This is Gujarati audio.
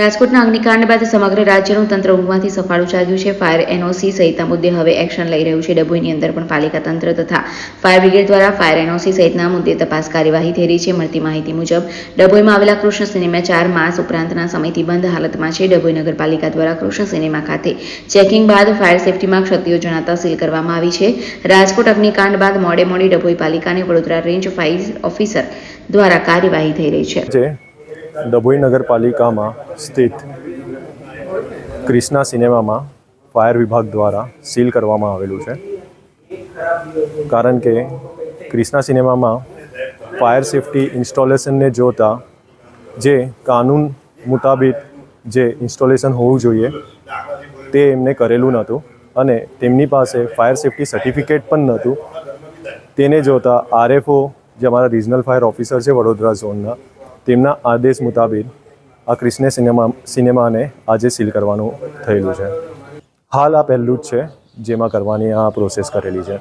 રાજકોટના અગ્નિકાંડ બાદ સમગ્ર રાજ્યનું તંત્ર ઊંઘમાંથી સફાળું જાગ્યું છે. ફાયર એનઓસી સહિતના મુદ્દે હવે એક્શન લઈ રહ્યું છે. ડભોઈની અંદર પણ પાલિકા તંત્ર તથા ફાયર બ્રિગેડ દ્વારા ફાયર એનઓસી સહિતના મુદ્દે તપાસ કાર્યવાહી થઈ રહી છે. મળતી માહિતી મુજબ, ડભોઈમાં આવેલા કૃષ્ણ સિનેમા ચાર માસ ઉપરાંતના સમયથી બંધ હાલતમાં છે. ડભોઈ નગરપાલિકા દ્વારા કૃષ્ણ સિનેમા ખાતે ચેકિંગ બાદ ફાયર સેફટીમાં ક્ષતિઓ જણાતા સીલ કરવામાં આવી છે. રાજકોટ અગ્નિકાંડ બાદ મોડે મોડી ડભોઈ પાલિકાની વડોદરા રેન્જ ફાયર ઓફિસર દ્વારા કાર્યવાહી થઈ રહી છે. ડભોઈ નગરપાલિકામાં સ્થિત ક્રિષ્ના સિનેમામાં ફાયર વિભાગ દ્વારા સીલ કરવામાં આવેલું છે. કારણ કે ક્રિષ્ના સિનેમામાં ફાયર સેફટી ઇન્સ્ટોલેશનને જોતા જે કાનૂન મુતાબિક જે ઇન્સ્ટોલેશન હોવું જોઈએ તે એમને કરેલું નહોતું અને તેમની પાસે ફાયર સેફટી સર્ટિફિકેટ પણ નહોતું. તેને જોતા આરએફઓ જે અમારા રિજનલ ફાયર ઓફિસર છે વડોદરા ઝોનના તેમના આદેશ મુતાબિક આ ક્રિષ્ને સિનેમા સિનેમાને આજે સીલ કરવાનું થયેલું છે. હાલ આ પહેલું જ છે જેમાં કરવાની આ પ્રોસેસ કરેલી છે.